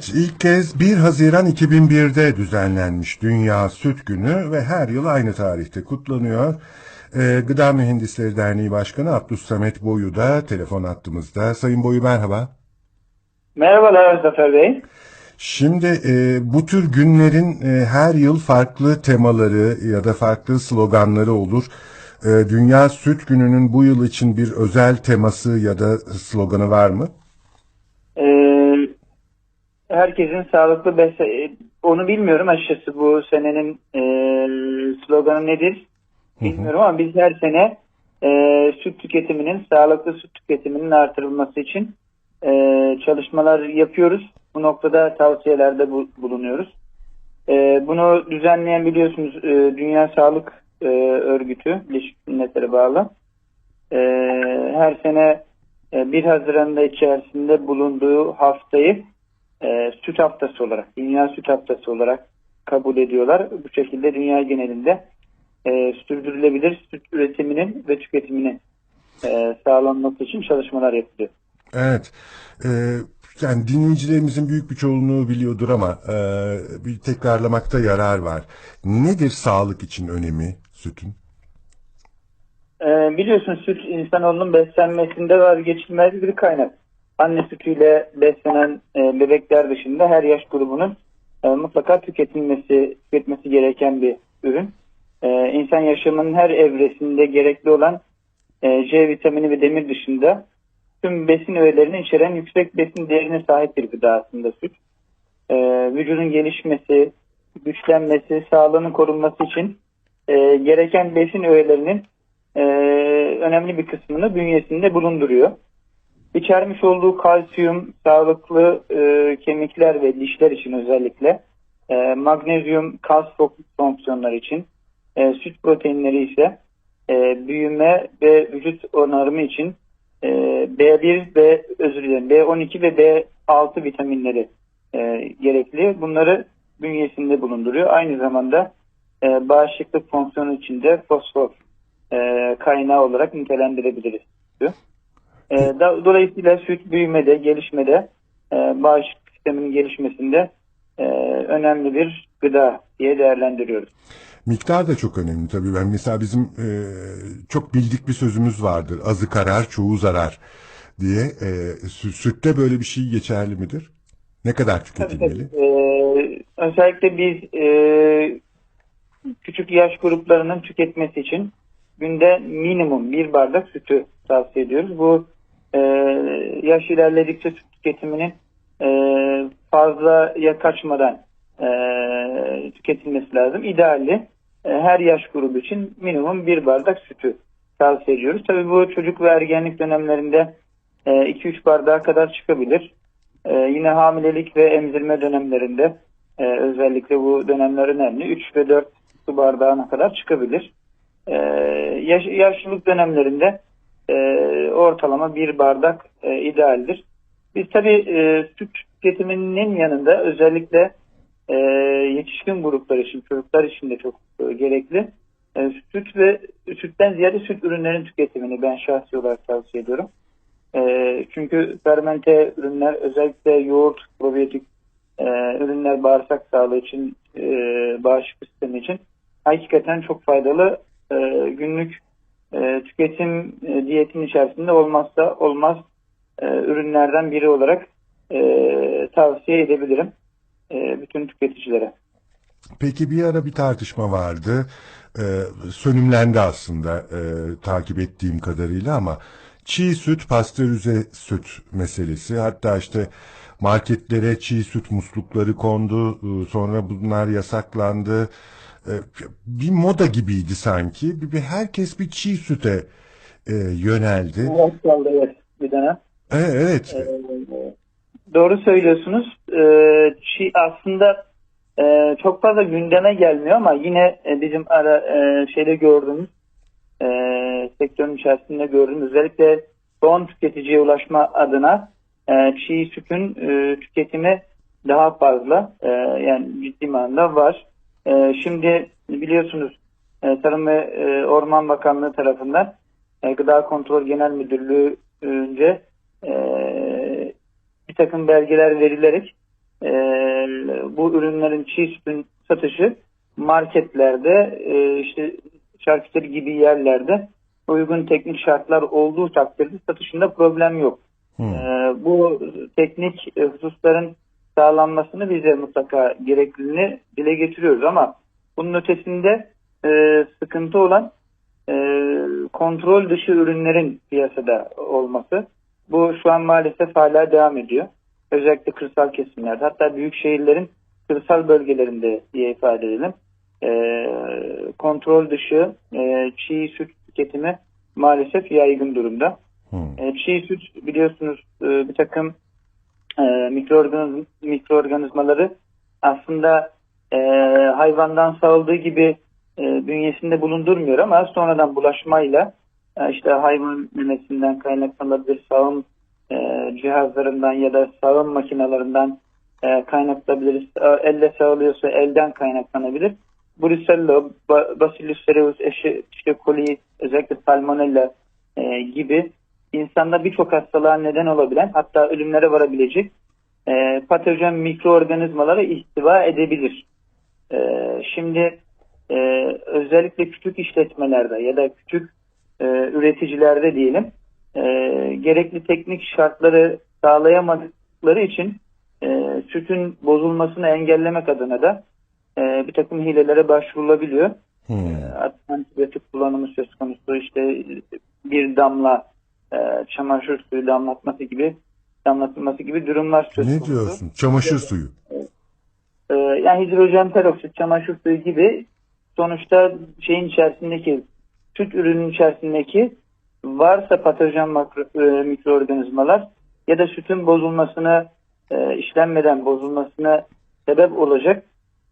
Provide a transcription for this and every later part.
Evet, ilk kez 1 Haziran 2001'de düzenlenmiş Dünya Süt Günü ve her yıl aynı tarihte kutlanıyor. Ee, Gıda Mühendisleri Derneği Başkanı Abdülsamet Boyu da telefon attığımızda. Sayın Boyu merhaba. Merhabalar Zafer Bey. Şimdi e, bu tür günlerin e, her yıl farklı temaları ya da farklı sloganları olur. E, Dünya Süt Günü'nün bu yıl için bir özel teması ya da sloganı var mı? Ee, herkesin sağlıklı besle... Onu bilmiyorum açıkçası bu senenin e, sloganı nedir bilmiyorum ama biz her sene e, süt tüketiminin, sağlıklı süt tüketiminin artırılması için e, çalışmalar yapıyoruz. Bu noktada tavsiyelerde bu- bulunuyoruz. E, bunu düzenleyen biliyorsunuz e, Dünya Sağlık e, Örgütü, Birleşmiş Milletler'e bağlı. E, her sene e, 1 Haziran'da içerisinde bulunduğu haftayı e, süt haftası olarak, Dünya Süt Haftası olarak kabul ediyorlar. Bu şekilde dünya genelinde e, sürdürülebilir süt üretiminin ve tüketiminin e, sağlanması için çalışmalar yapılıyor. Evet. Ee, yani dinleyicilerimizin büyük bir çoğunluğu biliyordur ama e, bir tekrarlamakta yarar var. Nedir sağlık için önemi sütün? E, biliyorsun süt insanoğlunun beslenmesinde vazgeçilmez bir kaynak. Anne sütüyle beslenen e, bebekler dışında her yaş grubunun e, mutlaka tüketilmesi, tüketmesi gereken bir ürün. E, insan yaşamının her evresinde gerekli olan e, C vitamini ve demir dışında tüm besin öğelerini içeren yüksek besin değerine sahip bir gıda aslında süt. E, vücudun gelişmesi, güçlenmesi, sağlığının korunması için e, gereken besin öğelerinin e, önemli bir kısmını bünyesinde bulunduruyor. İçermiş olduğu kalsiyum, sağlıklı e, kemikler ve dişler için özellikle, e, magnezyum, kas fonksiyonları için, e, süt proteinleri ise e, büyüme ve vücut onarımı için e, B1 ve özür dilerim B12 ve B6 vitaminleri e, gerekli. Bunları bünyesinde bulunduruyor. Aynı zamanda e, bağışıklık fonksiyonu içinde fosfor e, kaynağı olarak nitelendirebiliriz. diyor. E, da- dolayısıyla süt büyümede, gelişmede, e, bağışıklık sisteminin gelişmesinde e, önemli bir gıda diye değerlendiriyoruz. Miktar da çok önemli tabii. Ben mesela bizim e, çok bildik bir sözümüz vardır. Azı karar, çoğu zarar diye. E, sü- sütte böyle bir şey geçerli midir? Ne kadar Tabii, tüketilmeli? tabii. Ee, özellikle biz e, küçük yaş gruplarının tüketmesi için günde minimum bir bardak sütü tavsiye ediyoruz. Bu e, yaş ilerledikçe süt tüketiminin e, fazlaya kaçmadan e, tüketilmesi lazım. İdeali e, her yaş grubu için minimum bir bardak sütü tavsiye ediyoruz. Tabii bu çocuk ve ergenlik dönemlerinde 2-3 bardağa kadar çıkabilir. Ee, yine hamilelik ve emzirme dönemlerinde e, özellikle bu dönemler önemli. 3 ve 4 su bardağına kadar çıkabilir. Ee, yaş, yaşlılık dönemlerinde e, ortalama bir bardak e, idealdir. Biz tabii e, süt tüketiminin yanında özellikle e, yetişkin gruplar için, çocuklar için de çok e, gerekli. E, süt ve sütten ziyade süt ürünlerin tüketimini ben şahsi olarak tavsiye ediyorum. E, çünkü fermente ürünler özellikle yoğurt, probiyotik e, ürünler bağırsak sağlığı için, e, bağışıklık sistemi için hakikaten çok faydalı e, günlük e, tüketim e, diyetin içerisinde olmazsa olmaz e, ürünlerden biri olarak e, tavsiye edebilirim e, bütün tüketicilere. Peki bir ara bir tartışma vardı. E, sönümlendi aslında e, takip ettiğim kadarıyla ama çiğ süt, pastörize süt meselesi. Hatta işte marketlere çiğ süt muslukları kondu. e, Sonra bunlar yasaklandı. E, bir moda gibiydi sanki. Bir, bir- herkes bir çiğ süte e, yöneldi. Evet, evet bir dönem. E, evet. Ee, Doğru söylüyorsunuz. Ee, çi- aslında e, çok fazla gündeme gelmiyor ama yine e, bizim ara e, şeyde gördüğümüz e, sektörün içerisinde gördüğümüz özellikle son tüketiciye ulaşma adına e, çiğ sütün e, tüketimi daha fazla e, yani ciddi manada var. E, şimdi biliyorsunuz e, Tarım ve e, Orman Bakanlığı tarafından e, Gıda Kontrol Genel Müdürlüğü'nce e, bir takım belgeler verilerek bu ürünlerin çiğ sütün satışı marketlerde e, işte şarküteri gibi yerlerde uygun teknik şartlar olduğu takdirde satışında problem yok. Hmm. Ee, bu teknik hususların sağlanmasını bize mutlaka gerekliliğini dile getiriyoruz ama bunun ötesinde e, sıkıntı olan e, kontrol dışı ürünlerin piyasada olması. Bu şu an maalesef hala devam ediyor. Özellikle kırsal kesimlerde hatta büyük şehirlerin kırsal bölgelerinde diye ifade edelim. E, kontrol dışı e, çiğ süt tüketimi maalesef yaygın durumda. Hmm. E, çiğ süt biliyorsunuz e, bir takım e, mikroorganizm, mikroorganizmaları aslında e, hayvandan sağladığı gibi e, bünyesinde bulundurmuyor ama sonradan bulaşmayla e, işte hayvan memesinden kaynaklanabilir sağım e, cihazlarından ya da sağım makinalarından e, kaynaklanabilir. Elle sağlıyorsa elden kaynaklanabilir. Brucella, Ba- Bacillus cereus, işte koli, özellikle salmonella e, gibi insanda birçok hastalığa neden olabilen hatta ölümlere varabilecek e, patojen mikroorganizmalara ihtiva edebilir. E, şimdi e, özellikle küçük işletmelerde ya da küçük e, üreticilerde diyelim e, gerekli teknik şartları sağlayamadıkları için e, sütün bozulmasını engellemek adına da e, bir takım hilelere başvurulabiliyor. Hmm. Antibiyotik kullanımı söz konusu işte bir damla e, çamaşır suyu damlatması gibi damlatılması gibi durumlar söz Ne konusu. diyorsun? Çamaşır suyu. E, yani hidrojen peroksit, çamaşır suyu gibi sonuçta şeyin içerisindeki süt ürünün içerisindeki varsa patojen makro, e, mikroorganizmalar ya da sütün bozulmasına e, işlenmeden bozulmasına sebep olacak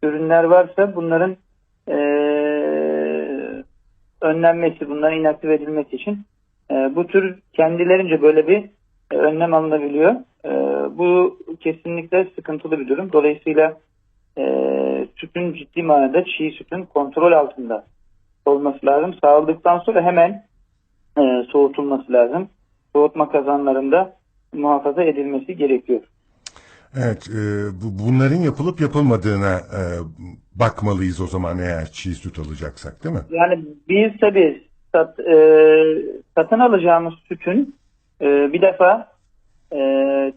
ürünler varsa bunların e, önlenmesi, bunların inaktif edilmesi için e, bu tür kendilerince böyle bir e, önlem alınabiliyor. E, bu kesinlikle sıkıntılı bir durum. Dolayısıyla e, sütün ciddi manada çiğ sütün kontrol altında olması lazım. Sağladıktan sonra hemen e, soğutulması lazım. Soğutma kazanlarında muhafaza edilmesi gerekiyor. Evet, e, bu, bunların yapılıp yapılmadığına e, bakmalıyız o zaman eğer çiğ süt alacaksak değil mi? Yani biz tabii sat, e, satın alacağımız sütün e, bir defa e,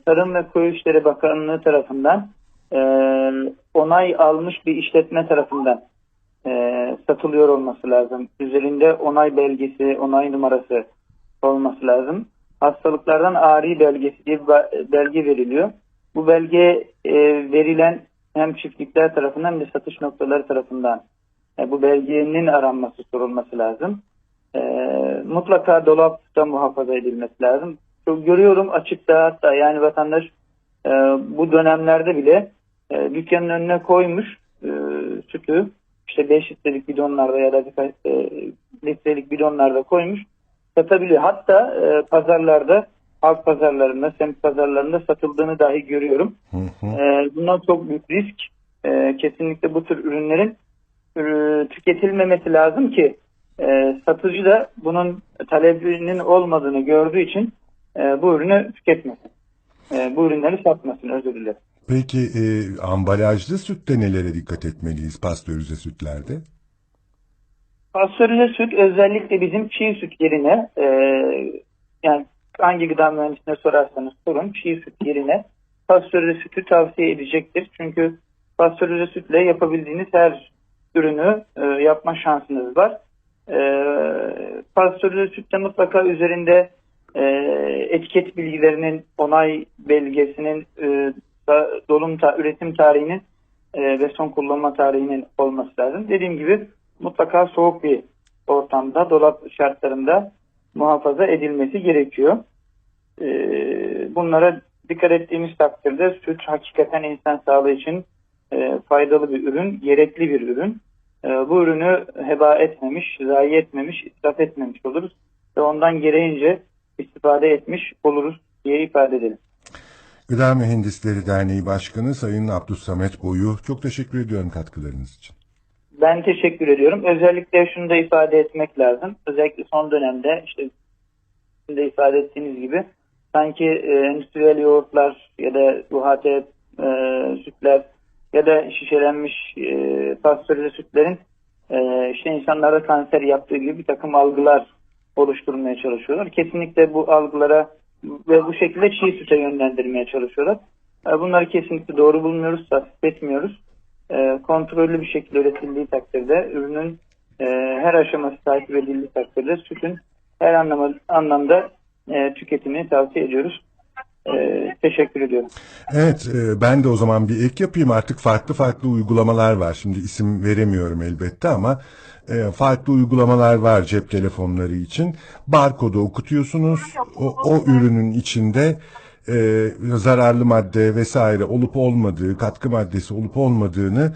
Tarım ve Köy İşleri Bakanlığı tarafından e, onay almış bir işletme tarafından e, satılıyor olması lazım. Üzerinde onay belgesi, onay numarası olması lazım. Hastalıklardan ari belgesi diye bir belge veriliyor. Bu belge e, verilen hem çiftlikler tarafından hem de satış noktaları tarafından e, bu belgenin aranması sorulması lazım. E, mutlaka dolapta muhafaza edilmesi lazım. Çok görüyorum açıkta hatta yani vatandaş e, bu dönemlerde bile e, dükkanın önüne koymuş e, sütü işte 5 litrelik bidonlarda ya da birkaç e, litrelik bidonlarda koymuş satabiliyor. Hatta e, pazarlarda halk pazarlarında, semt pazarlarında satıldığını dahi görüyorum. Hı hı. E, bundan çok büyük risk. E, kesinlikle bu tür ürünlerin e, tüketilmemesi lazım ki e, satıcı da bunun talebinin olmadığını gördüğü için e, bu ürünü tüketmesin. E, bu ürünleri satmasın özür dilerim. Peki e, ambalajlı sütte nelere dikkat etmeliyiz pastörize sütlerde? Pastörize süt özellikle bizim çiğ süt yerine e, yani hangi gıda mühendisine sorarsanız sorun çiğ süt yerine pastörize sütü tavsiye edecektir. Çünkü pastörize sütle yapabildiğiniz her ürünü e, yapma şansınız var. E, pastörize sütte mutlaka üzerinde e, etiket bilgilerinin onay belgesinin e, da, dolum ta, üretim tarihinin e, ve son kullanma tarihinin olması lazım. Dediğim gibi mutlaka soğuk bir ortamda, dolap şartlarında muhafaza edilmesi gerekiyor. E, bunlara dikkat ettiğimiz takdirde süt hakikaten insan sağlığı için e, faydalı bir ürün, gerekli bir ürün. E, bu ürünü heba etmemiş, zayi etmemiş, israf etmemiş oluruz ve ondan gereğince istifade etmiş oluruz diye ifade edelim. Gıda Mühendisleri Derneği Başkanı Sayın Abdülsamet Boyu çok teşekkür ediyorum katkılarınız için. Ben teşekkür ediyorum. Özellikle şunu da ifade etmek lazım. Özellikle son dönemde işte sizin de ifade ettiğiniz gibi sanki e, endüstriyel yoğurtlar ya da UHT e, sütler ya da şişelenmiş e, pastörize sütlerin e, işte insanlarda kanser yaptığı gibi bir takım algılar oluşturmaya çalışıyorlar. Kesinlikle bu algılara ve bu şekilde çiğ süte yönlendirmeye çalışıyorlar. E, bunları kesinlikle doğru bulmuyoruz, tasvip etmiyoruz. E, kontrollü bir şekilde üretildiği takdirde ürünün e, her aşaması takip edildiği takdirde sütün her anlama, anlamda e, tüketimini tavsiye ediyoruz. E, teşekkür ediyorum. Evet, e, ben de o zaman bir ek yapayım. Artık farklı farklı uygulamalar var. Şimdi isim veremiyorum elbette ama e, farklı uygulamalar var cep telefonları için. Barkodu okutuyorsunuz. O, o ürünün içinde e, zararlı madde vesaire olup olmadığı, katkı maddesi olup olmadığını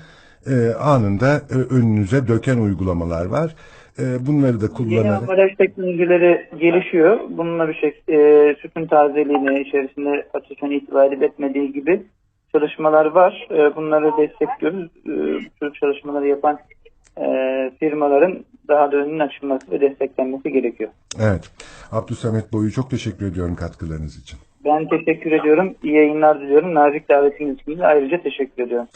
e, anında e, önünüze döken uygulamalar var. E, bunları da Yeni kullanarak ambalaj teknolojileri gelişiyor. Bununla bir şey, e, sütün tazeliğini içerisinde ateşten itibar etmediği gibi çalışmalar var. E, bunları destekliyoruz. E, bu tür çalışmaları yapan e, firmaların daha da önünün açılması ve desteklenmesi gerekiyor. Evet. Abdülsamet Boyu çok teşekkür ediyorum katkılarınız için. Ben teşekkür ediyorum. İyi yayınlar diliyorum. Nazik davetiniz için de ayrıca teşekkür ediyorum.